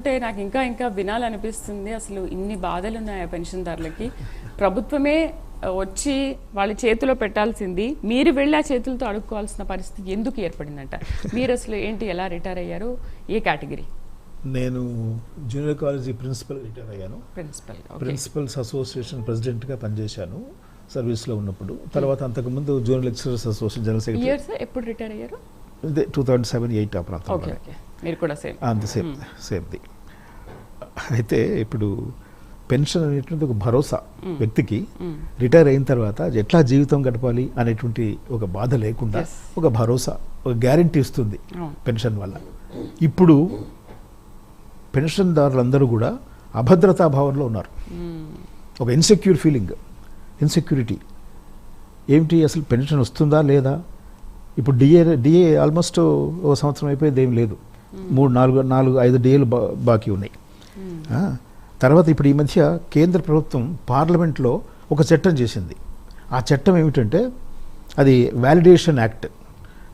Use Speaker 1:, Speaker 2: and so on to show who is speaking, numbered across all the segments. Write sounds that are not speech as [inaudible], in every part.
Speaker 1: అంటే నాకు ఇంకా ఇంకా వినాలనిపిస్తుంది. అసలు ఇన్ని బాధలు ఉన్నాయి పెన్షన్దారులకి ప్రభుత్వమే వచ్చి వాళ్ళ చేతిలో పెట్టాల్సింది. మీరు వెళ్ళి ఆ చేతులతో అడుక్కోవాల్సిన పరిస్థితి ఎందుకు ఏర్పడిందంట? మీరు అసలు ఏంటి ఎలా రిటైర్ అయ్యారు? ఏ కేటగిరీ?
Speaker 2: నేను జూనియర్ కాలేజీ ప్రిన్సిపల్ రిటైర్ అయ్యాను.
Speaker 1: ప్రిన్సిపల్
Speaker 2: ప్రిన్సిపల్స్ అసోసియేషన్ ప్రెసిడెంట్గా పనిచేశాను సర్వీస్లో ఉన్నప్పుడు. తర్వాత అంతకుముందు junior lecturers association general secretary.
Speaker 1: ఎప్పుడు రిటైర్ అయ్యారు?
Speaker 2: టూ థౌజండ్ సెవెన్ ఎయిట్ ఆ ప్రాంతంలో
Speaker 1: ఓకే మీరు కూడా సేమ్.
Speaker 2: అంత సేమ్ సేమ్ది అయితే ఇప్పుడు పెన్షన్ అనేటువంటి ఒక భరోసా వ్యక్తికి రిటైర్ అయిన తర్వాత ఎట్లా జీవితం గడపాలి అనేటువంటి ఒక బాధ లేకుండా. ఒక భరోసా ఒక గ్యారంటీ ఇస్తుంది. పెన్షన్ వల్ల. ఇప్పుడు పెన్షన్దారులందరూ కూడా అభద్రతా భావంలో ఉన్నారు. ఒక ఇన్సెక్యూర్ ఫీలింగ్ ఇన్సెక్యూరిటీ ఏమిటి అసలు పెన్షన్ వస్తుందా లేదా? ఇప్పుడు డిఏ డిఏ ఆల్మోస్ట్ ఒక సంవత్సరం అయిపోయింది ఏం లేదు. మూడు నాలుగు నాలుగు ఐదు డిఏలు బా బాకీ ఉన్నాయి. తర్వాత ఇప్పుడు ఈ మధ్య కేంద్ర ప్రభుత్వం పార్లమెంట్లో ఒక చట్టం చేసింది. ఆ చట్టం ఏమిటంటే అది వ్యాలిడేషన్ యాక్ట్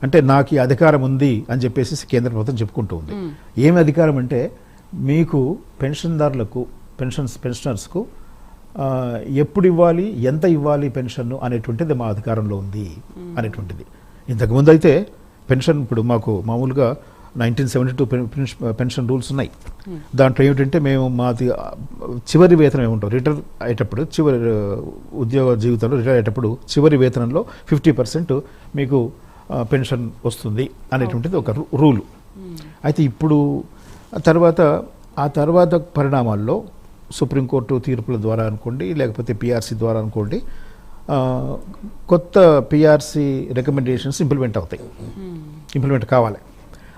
Speaker 2: అంటే నాకు ఈ అధికారం ఉంది అని చెప్పేసి కేంద్ర ప్రభుత్వం చెప్పుకుంటూ ఉంది. ఏమి అధికారం అంటే మీకు పెన్షన్దారులకు పెన్షన్స్ పెన్షనర్స్కు ఎప్పుడు ఇవ్వాలి ఎంత ఇవ్వాలి పెన్షన్ అనేటువంటిది మా అధికారంలో ఉంది అనేటువంటిది. ఇంతకుముందు అయితే పెన్షన్ ఇప్పుడు మాకు మామూలుగా nineteen seventy two pension rules ఉన్నాయి. దాంట్లో ఏమిటంటే మేము మాది చివరి వేతనం ఏముంటాం రిటైర్ అయ్యేటప్పుడు చివరి ఉద్యోగ జీవితంలో రిటైర్ అయ్యేటప్పుడు చివరి వేతనంలో ఫిఫ్టీ పర్సెంట్ మీకు పెన్షన్ వస్తుంది అనేటువంటిది ఒక రూలు. అయితే ఇప్పుడు తర్వాత ఆ తర్వాత పరిణామాల్లో సుప్రీంకోర్టు తీర్పుల ద్వారా అనుకోండి లేకపోతే పిఆర్సీ ద్వారా అనుకోండి కొత్త పిఆర్సీ రికమెండేషన్స్ ఇంప్లిమెంట్ అవుతాయి. ఇంప్లిమెంట్ కావాలి.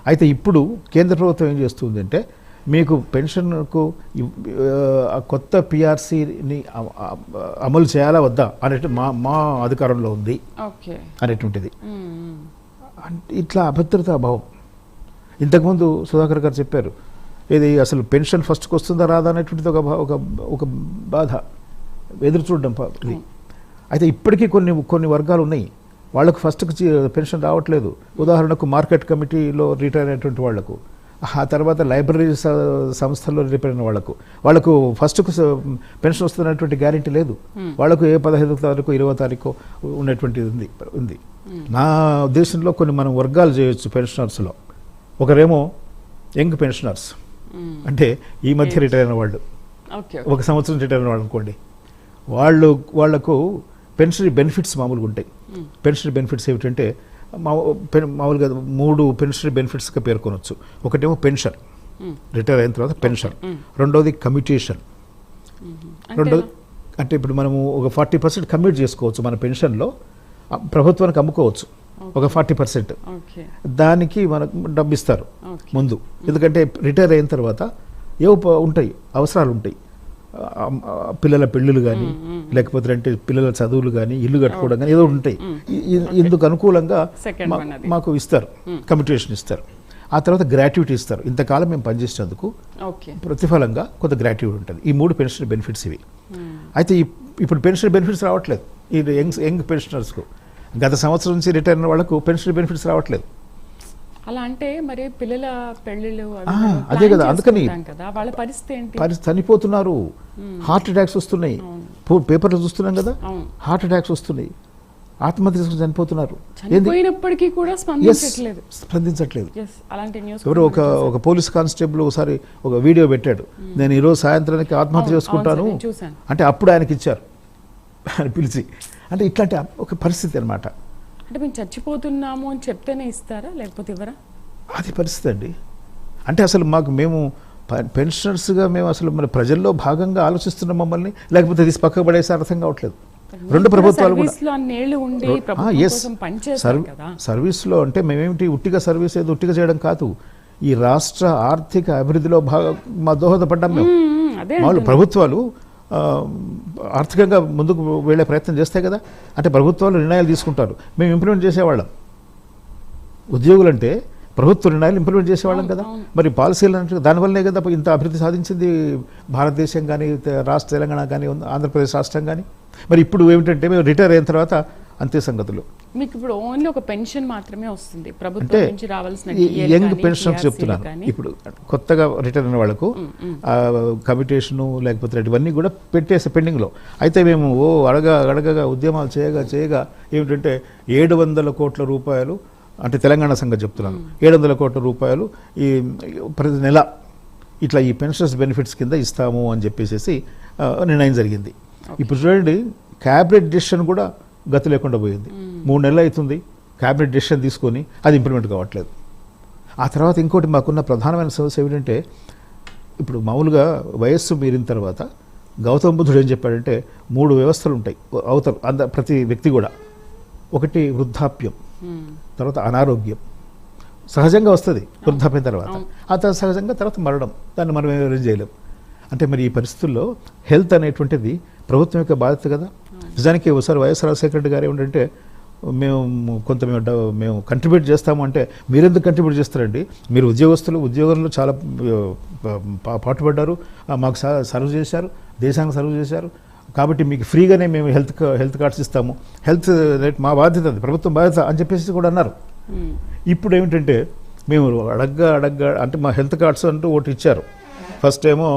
Speaker 2: అయితే ఇప్పుడు కేంద్ర ప్రభుత్వం ఏం చేస్తుంది అంటే మీకు పెన్షన్కు కొత్త పిఆర్సీని అమలు చేయాలా వద్దా అనేటి మా మా అధికారంలో ఉంది అనేటువంటిది. అంటే ఇట్లా అభద్రతా భావం. ఇంతకుముందు సుధాకర్ గారు చెప్పారు ఇది అసలు పెన్షన్ ఫస్ట్కి వస్తుందా రాదా అనేటువంటిది ఒక ఒక ఒక బాధ. ఎదురు చూడడం ఇది. అయితే ఇప్పటికీ కొన్ని కొన్ని వర్గాలు ఉన్నాయి. వాళ్ళకు ఫస్ట్కి చి- పెన్షన్ రావట్లేదు. ఉదాహరణకు మార్కెట్ కమిటీలో రిటైర్ అయినటువంటి వాళ్ళకు ఆ తర్వాత లైబ్రరీ సంస్థల్లో రిపేర్ అయిన వాళ్ళకు వాళ్ళకు ఫస్ట్కు పెన్షన్ వస్తున్నటువంటి గ్యారెంటీ లేదు. వాళ్ళకు ఏ పదహైదు తారీఖు ఇరవై తారీఖు ఉన్నటువంటిది ఉంది ఉంది. నా ఉద్దేశంలో కొన్ని మనం వర్గాలు చేయొచ్చు పెన్షనర్స్లో. ఒకరేమో యంగ్ పెన్షనర్స్. అంటే ఈ మధ్య రిటైర్ అయిన వాళ్ళు.
Speaker 1: ఓకే.
Speaker 2: ఒక సంవత్సరం రిటైర్ అయిన వాళ్ళు అనుకోండి. వాళ్ళు వాళ్ళకు పెన్షనరీ బెనిఫిట్స్ మామూలుగా ఉంటాయి. పెన్షనరీ బెనిఫిట్స్ ఏమిటంటే మా మామూలుగా మూడు పెన్షనరీ బెనిఫిట్స్గా పేర్కొనొచ్చు ఒకటేమో పెన్షన్. రిటైర్ అయిన తర్వాత పెన్షన్. రెండోది కమ్యూటేషన్. రెండోది అంటే ఇప్పుడు మనము ఒక ఫార్టీ పర్సెంట్ కమ్యూట్ చేసుకోవచ్చు మన పెన్షన్లో ప్రభుత్వానికి అమ్ముకోవచ్చు. ఒక ఫార్టీ పర్సెంట్. దానికి మనకు డబ్బు ఇస్తారు
Speaker 1: ఓకే.
Speaker 2: ముందు. ఎందుకంటే రిటైర్ అయిన తర్వాత ఏవో ఉంటాయి అవసరాలు ఉంటాయి. పిల్లల పెళ్ళిళ్ళు కానీ లేకపోతే అంటే పిల్లల చదువులు కానీ ఇల్లు కట్టుకోవడం కానీ ఏదో ఉంటాయి. ఇందుకు అనుకూలంగా. మాకు ఇస్తారు కమ్యూటేషన్ ఇస్తారు. ఆ తర్వాత గ్రాట్యుటీ ఇస్తారు. ఇంతకాలం మేము పనిచేసినందుకు ప్రతిఫలంగా కొంత గ్రాట్యుటీ ఉంటుంది. ఈ మూడు పెన్షన్ బెనిఫిట్స్ ఇవి. అయితే ఇప్- ఇప్పుడు పెన్షన్ బెనిఫిట్స్ రావట్లేదు. ఈ యంగ్ యంగ్ పెన్షనర్స్కు. గత సంవత్సరం నుంచి రిటైర్ అయిన వాళ్ళకు పెన్షన్ బెనిఫిట్స్ రావట్లేదు.
Speaker 1: అలా అంటే మరి పిల్లల పెళ్ళిళ్ళు
Speaker 2: అదే కదా, అందుకని-
Speaker 1: కదా. వాళ్ళ పరిస్థితి ఏంటి?
Speaker 2: పరి చనిపోతున్నారు. హార్ట్ అటాక్స్ వస్తున్నాయి. పేపర్లో చూస్తున్నాం కదా? హార్ట్ అటాక్స్ వస్తున్నాయి. ఆత్మహత్య చేసుకుని చనిపోతున్నారు.
Speaker 1: చనిపోయినప్పటికీ కూడా స్పందించట్లేదు.
Speaker 2: స్పందించట్లేదు.
Speaker 1: అలాంటి న్యూస్
Speaker 2: ఎవరో ఒక ఒక పోలీస్ కానిస్టేబుల్ ఒకసారి ఒక వీడియో పెట్టాడు. నేను ఈరోజు సాయంత్రానికి ఆత్మహత్య చేసుకుంటాను. అంటే అప్పుడు ఆయనకి ఇచ్చారు [laughs] అని పిలిచి. అంటే ఇట్లాంటి ఒక పరిస్థితి అన్నమాట.
Speaker 1: అంటే మేము చచ్చిపోతున్నాము అని చెప్తేనే ఇస్తారా? లేకపోతే ఇవ్వరా?
Speaker 2: అది పరిస్థితి అండి. అంటే అసలు మాకు మేము పెన్షనర్స్గా మేము అసలు మన ప్రజల్లో భాగంగా ఆలోచిస్తున్నాం మమ్మల్ని. లేకపోతే తీసి పక్కకు పడేసి అర్థం కావట్లేదు. రెండు ప్రభుత్వాలు కూడా సర్వీస్లో అంటే మేమేమిటి ఉట్టిగా సర్వీస్ ఏదో ఉట్టిగా చేయడం కాదు. ఈ రాష్ట్ర ఆర్థిక అభివృద్ధిలో భాగ మా దోహదపడ్డాం మేము.
Speaker 1: అంటున్నా.
Speaker 2: ప్రభుత్వాలు ఆర్థికంగా ముందుకు వెళ్ళే ప్రయత్నం చేస్తాయి కదా? అంటే ప్రభుత్వాలు నిర్ణయాలు తీసుకుంటారు. మేము ఇంప్లిమెంట్ చేసేవాళ్ళం. ఉద్యోగులంటే ప్రభుత్వ నిర్ణయాలు ఇంప్లిమెంట్ చేసేవాళ్ళం కదా. మరి పాలసీలు అంటే దానివల్లనే కదా ఇంత అభివృద్ధి సాధించింది భారతదేశం కానీ రాష్ట్ర తెలంగాణ కానీ ఆంధ్రప్రదేశ్ రాష్ట్రం కానీ మరి ఇప్పుడు ఏమిటంటే మేము రిటైర్ అయిన తర్వాత అంతే సంగతులు.
Speaker 1: మీకు ఇప్పుడు ఓన్లీ ఒక పెన్షన్ మాత్రమే వస్తుంది. ప్రభుత్వం నుంచి రావాల్సిన
Speaker 2: యంగ్
Speaker 1: PRC
Speaker 2: చెప్తున్నాను. ఇప్పుడు కొత్తగా రిటర్న్ అయిన వాళ్ళకు కమిటేషను లేకపోతే ఇవన్నీ కూడా పెట్టేసి పెండింగ్లో. అయితే మేము ఓ అడగ అడగగా ఉద్యమాలు చేయగా చేయగా ఏమిటంటే ఏడు వందల కోట్ల రూపాయలు అంటే తెలంగాణ సంగతి చెప్తున్నాను. ఏడు వందల కోట్ల రూపాయలు ఈ ప్రతి నెల ఇట్లా ఈ పెన్షన్స్ బెనిఫిట్స్ కింద ఇస్తాము అని చెప్పేసి నిర్ణయం జరిగింది. ఇప్పుడు చూడండి క్యాబినెట్ డెసిషన్ కూడా గతి లేకుండా పోయింది. మూడు నెలలు అవుతుంది క్యాబినెట్ డెసిషన్ తీసుకొని అది ఇంప్లిమెంట్ కావట్లేదు. ఆ తర్వాత ఇంకోటి మాకున్న ప్రధానమైన సమస్య ఏమిటంటే ఇప్పుడు మామూలుగా వయస్సు మీరిన తర్వాత గౌతమ బుద్ధుడు ఏం చెప్పాడంటే మూడు వ్యవస్థలు ఉంటాయి. అవతల అంద ప్రతి వ్యక్తి కూడా. ఒకటి వృద్ధాప్యం. తర్వాత అనారోగ్యం. సహజంగా వస్తుంది వృద్ధాప్యం తర్వాత. ఆ తర్వాత సహజంగా తర్వాత మరణం. దాన్ని మనం ఏం చేయలేం. అంటే మరి ఈ పరిస్థితుల్లో హెల్త్ అనేటువంటిది ప్రభుత్వం యొక్క బాధ్యత కదా. నిజానికి ఒకసారి వైఎస్ రాజశేఖర రెడ్డి గారు ఏమిటంటే మేము కొంత మేము మేము కంట్రిబ్యూట్ చేస్తాము అంటే మీరెందుకు కంట్రిబ్యూట్ చేస్తారండి? మీరు ఉద్యోగస్తులు ఉద్యోగంలో చాలా పాటుపడ్డారు మాకు సర్వ్ చేశారు దేశానికి సర్వ్ చేశారు. కాబట్టి మీకు ఫ్రీగానే మేము హెల్త్ హెల్త్ కార్డ్స్ ఇస్తాము. హెల్త్ రేట్ మా బాధ్యత అది ప్రభుత్వం బాధ్యత అని చెప్పేసి కూడా అన్నారు. ఇప్పుడు ఏమిటంటే మేము అడగ్గా అడగ్గా అంటే మా హెల్త్ కార్డ్స్ అంటూ ఒకటి ఇచ్చారు. ఫస్ట్ ఏమో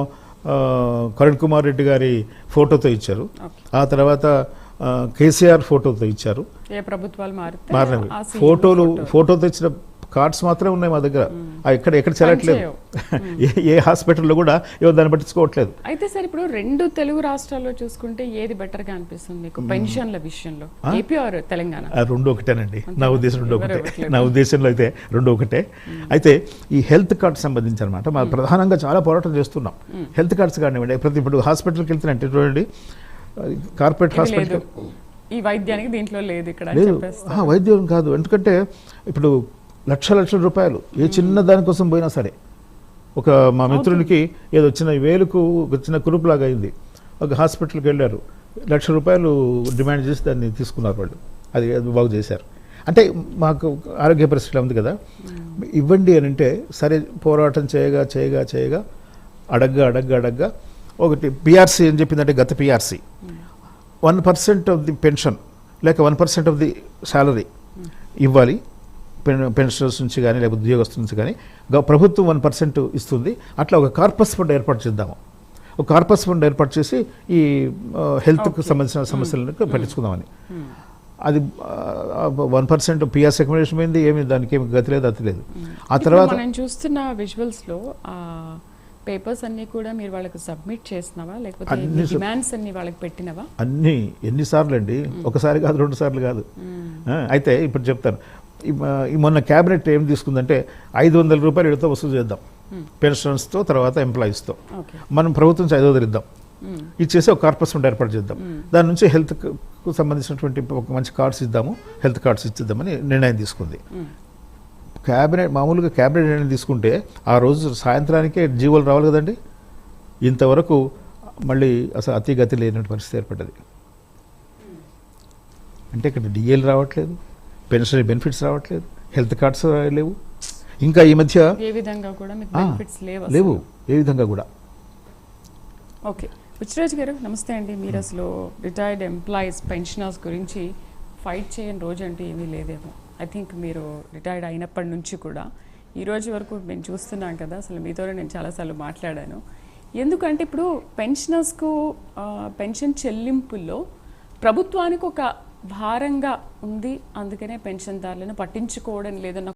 Speaker 2: కరుణ్ కుమార్ రెడ్డి గారి ఫోటోతో ఇచ్చారు. ఆ తర్వాత కేసీఆర్ ఫోటోతో ఇచ్చారు
Speaker 1: ఏ ప్రభుత్వాలు
Speaker 2: మారినవి ఫోటోలు
Speaker 1: ఫోటో.
Speaker 2: ఫోటోతో ఇచ్చిన కార్డ్స్ మాత్రమే ఉన్నాయి మా దగ్గర. ఎక్కడ ఎక్కడ చెల్లట్లేదు ఏ హాస్పిటల్లో కూడా ఎవరు దాన్ని పట్టించుకోవట్లేదు.
Speaker 1: అయితే సార్ ఇప్పుడు రెండు తెలుగు రాష్ట్రాల్లో చూసుకుంటే ఏది బెటర్గా అనిపిస్తుంది మీకు? పెన్షన్ల విషయంలో. AP or Telangana?
Speaker 2: రెండు ఒకటేనండి. నా ఉద్దేశం రెండు ఒకటే. నా ఉద్దేశంలో అయితే రెండు ఒకటే. అయితే ఈ హెల్త్ కార్డ్ సంబంధించి అనమాట మా ప్రధానంగా చాలా పోరాటం చేస్తున్నాం. హెల్త్ కార్డ్స్ కానివ్వండి ప్రతి ఇప్పుడు హాస్పిటల్కి వెళ్తున్నట్టు చూడండి కార్పొరేట్ హాస్పిటల్
Speaker 1: ఈ వైద్యానికి దీంట్లో లేదు ఇక్కడ
Speaker 2: లేదు. వైద్యం కాదు. ఎందుకంటే ఇప్పుడు లక్ష లక్షల రూపాయలు. ఏ చిన్న దానికోసం పోయినా సరే. ఒక మా మిత్రునికి ఏదో చిన్న వేలుకు ఒక చిన్న కురుపులాగా అయింది. ఒక హాస్పిటల్కి వెళ్ళారు. లక్ష రూపాయలు డిమాండ్ చేసి దాన్ని తీసుకున్నారు వాళ్ళు. అది బాగు చేశారు. అంటే మాకు ఆరోగ్య పరిస్థితి ఉంది కదా. ఇవ్వండి అని అంటే సరే పోరాటం చేయగా చేయగా చేయగా అడగ్గా అడగ్గా అడగ్గా. ఒకటి పిఆర్సీ అని చెప్పిందంటే గత PRC one percent of the pension లేక one percent of the salary ఇవ్వాలి. పెన్షనర్స్ నుంచి కానీ లేకపోతే ఉద్యోగస్తుల నుంచి కానీ ప్రభుత్వం వన్ పర్సెంట్ ఇస్తుంది. అట్లా ఒక కార్పస్ ఫండ్ ఏర్పాటు చేద్దాము. ఒక కార్పస్ ఫండ్ ఏర్పాటు చేసి ఈ హెల్త్కు సంబంధించిన సమస్యలను పట్టించుకుందామని. అది వన్ పర్సెంట్ పిఆర్స్ అకామిడేషన్ పోయింది ఏమి దానికి ఏమి గతి లేదు అతి లేదు. ఆ తర్వాత
Speaker 1: మనం చూస్తున్న విజువల్స్లో ఆ పేపర్స్ అన్ని కూడా మీరు వాళ్ళకి సబ్మిట్ చేసినవా లేకపోతే డిమాండ్స్ అన్ని వాళ్ళకి పెట్టినవా?
Speaker 2: అన్నీ ఎన్నిసార్లు అండి ఒకసారి కాదు రెండు సార్లు కాదు. అయితే ఇప్పుడు చెప్తాను. ఈ మొన్న క్యాబినెట్ ఏం తీసుకుందంటే ఐదు వందల రూపాయలు వీళ్ళతో వసూలు చేద్దాం. పెన్షన్స్తో తర్వాత ఎంప్లాయీస్తో. మనం ప్రభుత్వం నుంచి ఐదు వందలు ఇద్దాం. ఇచ్చేసి ఒక కార్పస్ ఫండ్ ఏర్పాటు చేద్దాం. దాని నుంచి హెల్త్కు సంబంధించినటువంటి ఒక మంచి కార్డ్స్ ఇద్దాము. హెల్త్ కార్డ్స్ ఇచ్చిద్దామని నిర్ణయం తీసుకుంది. క్యాబినెట్ మామూలుగా క్యాబినెట్ నిర్ణయం తీసుకుంటే ఆ రోజు సాయంత్రానికే జీవోలు రావాలి కదండి? ఇంతవరకు మళ్ళీ అసలు అతి గతి లేనటువంటి పరిస్థితి ఏర్పడ్డది. అంటే ఇక్కడ డిఎల్ రావట్లేదు. పెన్షన్ బెనిఫిట్స్ రావట్లేదు. హెల్త్ కార్డ్స్ లేవు. ఇంకా ఈ మధ్య
Speaker 1: ఏ విధంగా కూడా మీకు బెనిఫిట్స్
Speaker 2: లేవు ఏ విధంగా కూడా.
Speaker 1: ఓకే. రుచిరాజ్ గారు నమస్తే అండి. మీరు అసలు రిటైర్డ్ ఎంప్లాయీస్ పెన్షనర్స్ గురించి ఫైట్ చేయని రోజు అంటూ ఏమీ లేదేమో. ఐ థింక్ మీరు రిటైర్డ్ అయినప్పటి నుంచి కూడా ఈ రోజు వరకు మేము చూస్తున్నాం కదా అసలు మీతోనే నేను చాలాసార్లు మాట్లాడాను. ఎందుకంటే ఇప్పుడు పెన్షనర్స్కు పెన్షన్ చెల్లింపుల్లో ప్రభుత్వానికి ఒక భారంగా ఉంది. అందుకనే పెన్షన్దారులను పట్టించుకోవడం లేదన్న